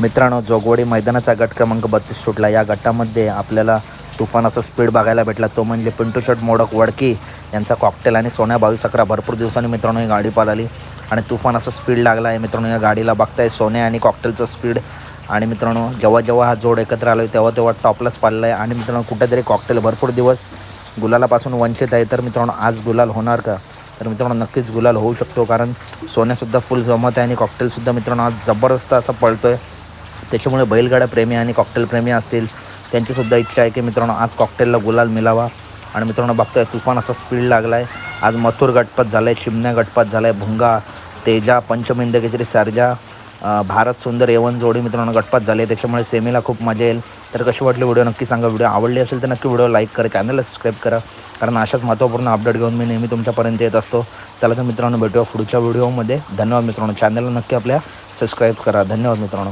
मित्रांनो जोगवडी मैदानाचा गट क्रमांक बत्तीस सुटला. या गटामध्ये आपल्याला तुफानाचा स्पीड बघायला भेटला. तो म्हणजे पिंटू शर्ट मोडक वडकी यांचा कॉकटेल आणि सोन्या बावीस अकरा. भरपूर दिवसांनी मित्रांनो ही गाडी पालाली आणि तुफान असा स्पीड लागला आहे. मित्रांनो या गाडीला बघताय सोन्या आणि कॉकटेलचं स्पीड. आणि मित्रांनो जेव्हा जेव्हा हा जोड एकत्र आलो तेव्हा तेव्हा टॉपलाच पाडला आहे आणि मित्रांनो कुठेतरी कॉकटेल भरपूर दिवस गुलालापासून वंचित आहे. तर मित्रांनो आज गुलाल होणार का? तर मित्रांनो नक्कीच गुलाल होऊ शकतो. कारण सोन्यासुद्धा फुल जमत आहे आणि कॉकटेलसुद्धा मित्रांनो आज जबरदस्त असा आहे त्याच्यामुळे बैलगाड्या प्रेमी आणि कॉकटेल प्रेमी असतील त्यांचीसुद्धा इच्छा आहे की मित्रांनो आज कॉकटेलला गुलाल मिळावा आणि मित्रांनो बघतोय तुफान असा स्पीड लागला आहे आज मथुर गटपात झाला आहे चिमण्या गटपात झाला आहे भुंगा तेजा पंचमिंद केसरी भारत सुंदर एवन जोडी मित्रांनो गटपात झाले त्याच्यामुळे सेमीला खूप मजा येईल. तर कशी वाटली व्हिडिओ? नक्की सांगा. व्हिडिओ आवडली असेल तर नक्की व्हिडिओ लाईक करा चॅनलला सबस्क्राईब करा. कारण अशाच महत्त्वपूर्ण अपडेट घेऊन मी नेहमी तुमच्यापर्यंत येत असतो. त्याला तर मित्रांनो भेटूया पुढच्या व्हिडिओमध्ये. धन्यवाद मित्रांनो. चॅनलला नक्की आपल्या सबस्क्राईब करा. धन्यवाद मित्रांनो.